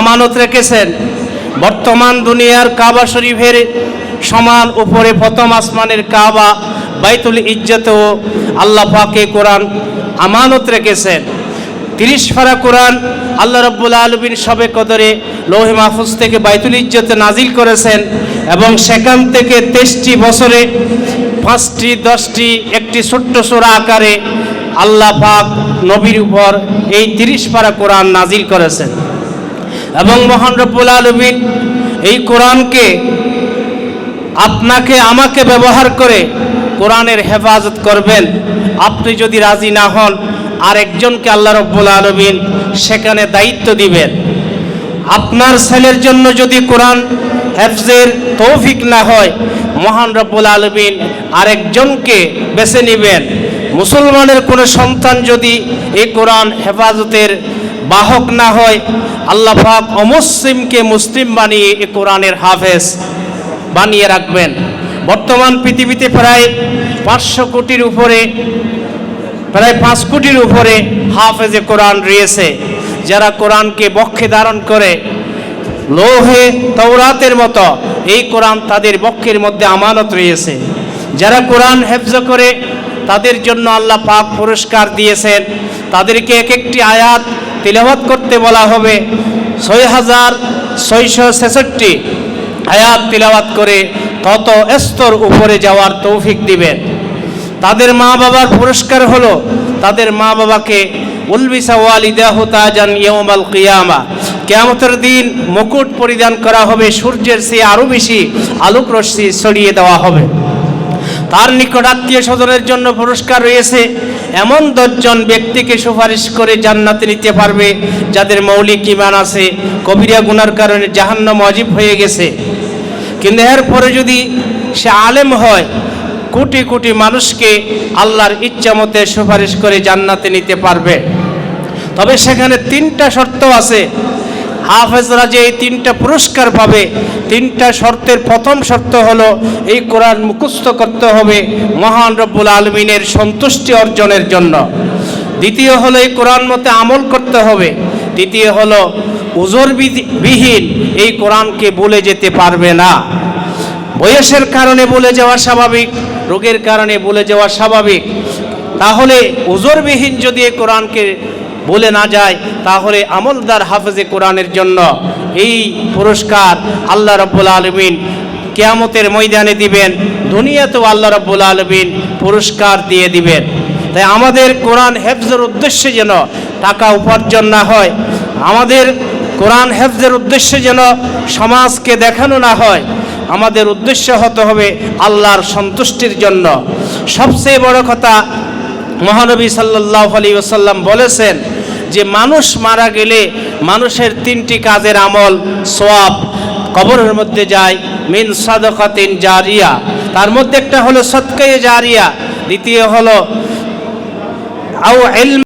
আমানত রেখেছেন। বর্তমান দুনিয়ার কাবা শরীফের সমান উপরে প্রথম আসমানের কাবা বাইতুল ইজ্জতেও আল্লাহ পাকে কোরআন আমানত রেখেছেন। তিরিশ ফারা কোরআন আল্লাহ রব্বুল আলমিন সবে কদরে লৌহে মাহফুজ থেকে বাইতুল ইজ্জতে নাজিল করেছেন এবং সেখান থেকে তেইশটি বছরে পাঁচটি, দশটি, একটি ছোট্ট সোরা আকারে আল্লাহ পাক নবীর উপর এই তিরিশ পারা কোরআন নাজিল করেছেন। এবং মহান রব্বুল আলমিন এই কোরআনকে আপনাকে, আমাকে ব্যবহার করে কোরআনের হেফাজত করবেন। আপনি যদি রাজি না হন, আরেকজনকে আল্লাহ রব্বুল আলমিন সেখানে দায়িত্ব দিবেন। আপনার ছেলের জন্য যদি কোরআন হেফজের তৌফিক না হয়, মহান রব্বুল আলমিন আরেকজনকে বেছে নেবেন। মুসলমানের কোনো সন্তান যদি এই কোরআন হেফাজতের বাহক না হয়, আল্লাহ পাক অমুসলিমকে মুসলিম বানিয়ে এ কোরআনের হাফেজ বানিয়ে রাখবেন। বর্তমান পৃথিবীতে প্রায় পাঁচশো কোটির উপরে, প্রায় পাঁচ কোটির উপরে হাফেজে কোরআন রয়েছে। যারা কোরআনকে বক্ষে ধারণ করে, লোহে তৌরাতের মতো, এই কোরআন তাদের বক্ষের মধ্যে আমানত রয়েছে। যারা কোরআন হেফজ করে তাদের জন্য আল্লাহ পাক পুরস্কার দিয়েছেন। তাদেরকে এক একটি আয়াত তিলাবাত করতে বলা হবে। ছয় হাজার ছয়শো ছেষট্টি আয়াত তিলাবাত করে তত স্তর উপরে যাওয়ার তৌফিক দিবেন। তাদের মা বাবার পুরস্কার হলো তাদের মা বাবাকে, উলবিসা কেয়ামতের দিন মুকুট পরিধান করা হবে, সূর্যের চেয়ে আরও বেশি আলোক রশ্মি ছড়িয়ে দেওয়া হবে। তার নিকট আত্মীয় স্বজনের জন্য পুরস্কার রয়েছে। এমন দশজন ব্যক্তিকে সুপারিশ করে জান্নাতে নিতে পারবে, যাদের মৌলিক ইমান আছে। কবিরা গুনার কারণে জাহান্নাম অজীব হয়ে গেছে। কিন্তু এরপরে যদি সে আলেম হয়, কোটি কোটি মানুষকে আল্লাহর ইচ্ছা মতে সুপারিশ করে জান্নাতে নিতে পারবে। তবে সেখানে তিনটা শর্ত আছে। হাফেজরা যে এই তিনটা পুরস্কার পাবে। তিনটা শর্তের প্রথম শর্ত হলো, এই কোরআন মুখস্থ করতে হবে মহান রব্বুল আলমিনের সন্তুষ্টি অর্জনের জন্য। দ্বিতীয় হলো, এই কোরআন মতে আমল করতে হবে। তৃতীয় হলো, উজোর বিহীন এই কোরআনকে বলে যেতে পারবে না। বয়সের কারণে বলে যাওয়া স্বাভাবিক, রোগের কারণে বলে যাওয়া স্বাভাবিক। তাহলে ওজোরবিহীন যদি এই কোরআনকে বলে না যায়, তাহলে আমলদার হাফেজে কোরআনের জন্য এই পুরস্কার আল্লাহ রব্বুল আলমিন কেয়ামতের ময়দানে দিবেন, দুনিয়াতেও আল্লাহ রব্বুল আলমিন পুরস্কার দিয়ে দিবেন। তাই আমাদের কোরআন হেফজের উদ্দেশ্যে যেন টাকা উপার্জন না হয়, আমাদের কোরআন হেফজের উদ্দেশ্যে যেন সমাজকে দেখানো না হয়, আমাদের উদ্দেশ্য হতে হবে আল্লাহর সন্তুষ্টির জন্য। সবচেয়ে বড় কথা মহানবী সাল্লাহ আলী ওসাল্লাম বলেছেন যে মানুষ মারা গেলে মানুষের তিনটি কাজের আমল সোয়াব কবরের মধ্যে যায়, মিন সাদকাতিন জারিয়া। তার মধ্যে একটা হলো সৎকায়ে জারিয়া, দ্বিতীয় হলো আউ এলম